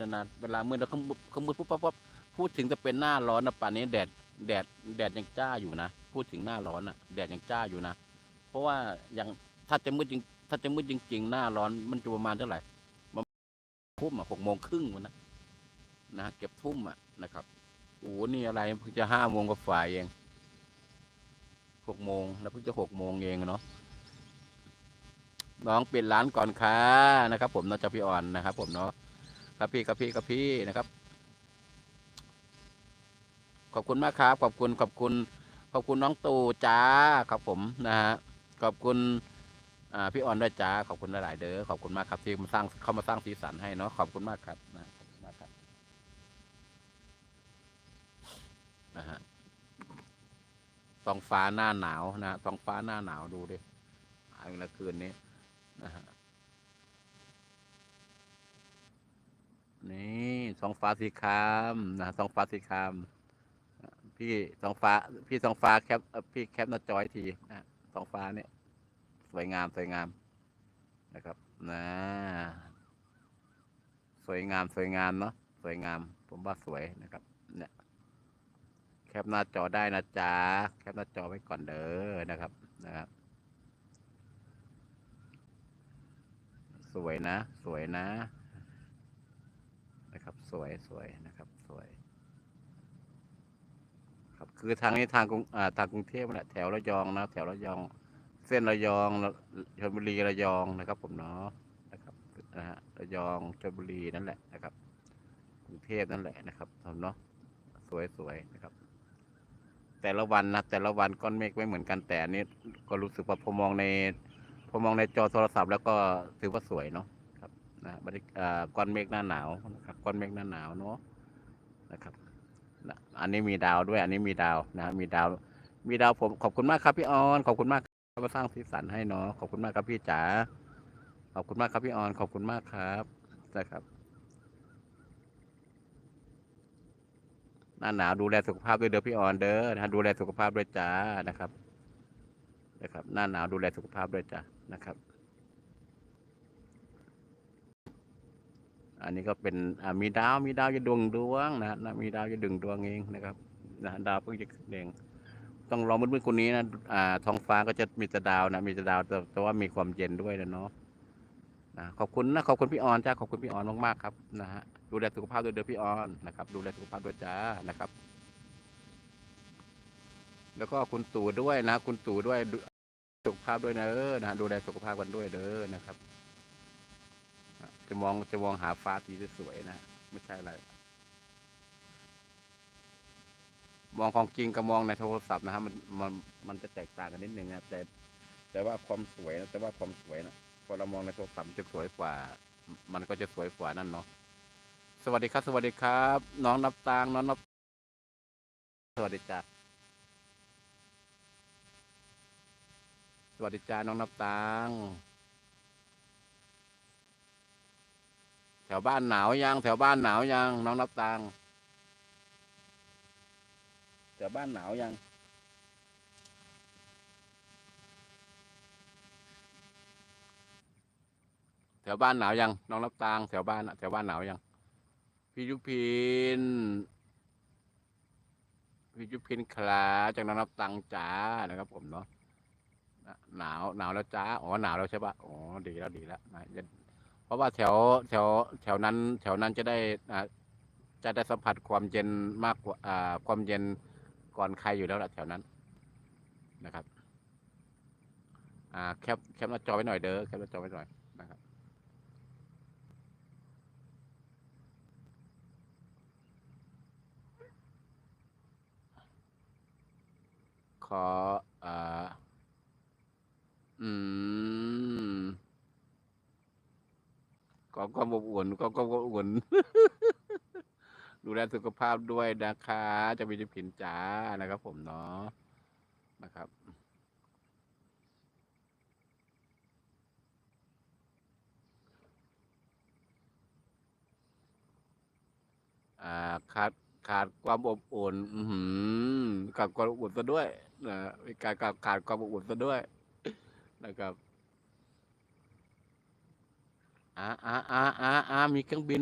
นะนะ เวลามืดแล้วเขามืดเขามืดปุ๊บปั๊บปั๊บพูดถึงจะเป็นหน้าร้อนนะป่านนี้แดดแดดแดดยังจ้าอยู่นะ พูดถึงหน้าร้อนอะแดดยังจ้าอยู่นะ เพราะว่าอย่างถ้าจะมืดจริง ถ้าจะมืดจริง ๆ หน้าร้อนมันจะประมาณเท่าไหร่มาทุ่มอะหกโมงครึ่งวันนะนะเก็บทุ่มอะนะครับโอ้โหนี่อะไรเพิ่งจะห้าโมงกว่าฝ่ายเองหกโมงแล้วเพิ่งจะหกโมงเองเนาะน้องปิดร้านก่อนค่ะนะครับ ผมน้องเจ้าพี่อ่อนนะครับ ผมเนาะ ครับพี่ครับพี่ครับพี่นะครับ ขอบคุณมากครับ ขอบคุณขอบคุณ ขอบคุณน้องตู่จ้าครับผมนะฮะขอบคุณพี่อ่อนด้วยจ้าขอบคุณหลาย ๆ เด้อขอบคุณมากครับที่มาสร้างเข้ามาสร้างสีสันให้เนาะขอบคุณมากครับนะขอบคุณมากครับนะฮะท้องฟ้าหน้าหนาวนะท้องฟ้าหน้าหนาวดูดิอันละคืนนี้นะฮะ นี่ท้องฟ้าสีครามนะท้องฟ้าสีครามพี่ท้องฟ้า พี่ท้องฟ้าแคปพี่แคปหน้าจอยทีนะท้องฟ้าเนี่ยสวยงามสวยงามนะครับนะสวยงามสวยงามเนาะสวยงาม ผมว่าสวยนะครับ เนี่ยแคปหน้าจอได้นะจ๊ะแคปหน้าจอไว้ก่อนเด้อนะครับนะครับ สวยนะ สวยนะ สวยสวยนะครับ สวย ครับ คือทางนี้ทางกรุงอ่าทางกรุงเทพแหละแถวระยองนะแถวระยอง เส้นระยองชลบุรีระยองนะครับ ผมเนาะนะครับนะฮะระยองชลบุรีนั่นแหละนะครับกรุงเทพนั่นแหละนะครับผมเนาะสวยสวยนะครับ แต่ละวันนะแต่ละวันก้อนเมฆไม่เหมือนกันแต่อันนี้ก็รู้สึกว่าพอมองในพอมองในจอโทรศัพท์แล้วก็ถือว่าสวยเนาะ นะบรรยากอ่าก้อนเมฆหน้าหนาวนะครับก้อนเมฆหน้าหนาวเนาะนะครับอันนี้มีดาวด้วย อันนี้มีดาวนะ มีดาว มีดาวผมขอบคุณมากครับพี่ออน ขอบคุณมากครับมาสร้างสีสันให้เนาะขอบคุณมากครับพี่จ๋าขอบคุณมากครับพี่ออน ขอบคุณมากครับนะครับหน้าหนาวดูแลสุขภาพด้วยเด้อพี่ออนเด้อนะดูแลสุขภาพด้วยจ้านะครับนะครับ หน้าหนาวดูแลสุขภาพด้วยจ้ะนะครับ อันนี้ก็เป็นมีดาวมีดาวจะดวงดวงนะฮะนะมีดาวจะดึงดวงเองนะครับนะดาวเพิ่งจะขึ้นเองต้องรอมืดๆคนนี้นะอ่าท้องฟ้าก็จะมีแต่ดาวนะมีแต่ดาวแต่แต่ว่ามีความเย็นด้วยนะเนาะนะขอบคุณนะขอบคุณพี่ออนจ้าขอบคุณพี่ออนมากๆครับนะฮะดูแลสุขภาพด้วยเด้อพี่ออนนะครับ ดูแลสุขภาพด้วยจ้านะครับ แล้วก็คุณตู่ด้วยนะ คุณตู่ด้วยสุขภาพด้วยนะเออนะดูแลสุขภาพกันด้วยเด้อนะครับ จะมองจะมองหาฟ้าสีสวยๆนะ ไม่ใช่อะไร มองของจริงกับมองในโทรศัพท์นะฮะมันมันมันจะแตกต่างกันนิดนึงนะแต่ แต่ว่าความสวยนะแต่ว่าความสวยนะพอเรามองในโทรศัพท์จะสวยกว่า มันก็จะสวยกว่านั่นเนาะสวัสดีครับ สวัสดีครับ น้องนับตางน้องนับ สวัสดีจ้าสวัสดีจ้าน้องนับตัง ถวบ้านหนาวยังแถวบ้านหนาวยังน้องนับตังแถวบ้านหนาวยังแถวบ้านหนาวยังน้องนับตังแถวบ้านแถวบ้านหนาวยังพี่ยุพินพี่ยุพินคลาจากน้องนับตังจ๋านะครับผมเนาะหนาวหนาวแล้วจ้าอ๋อหนาวแล้วใช่ปะอ๋อดีแล้วดีแล้วนะ ราะว่าแถวแถวแถวนั้น แถวนั้นจะได้อ่าจะได้สัมผัสความเย็นมากกว่าอ่าความเย็นก่อนใครอยู่แล้วล่ะแถวนั้นนะครับ อ่าแคปแคปหน้าจอไว้หน่อยเด้อแคปหน้าจอไว้หน่อยนะครับขออ่าอืม ก็ก็อบอุ่นก็ก็อบอุ่น ดูแลสุขภาพด้วยนะคะ จะมีจะผินจ๋านะครับ ผมเนาะนะครับอ่าขาดขาดความอบอุ่นอือหือขาดความอบอุ่นซะด้วยนะมีการขาดขาดความอบอุ่นซะด้วยนะครับ อ่าอ่าอ่าอ่า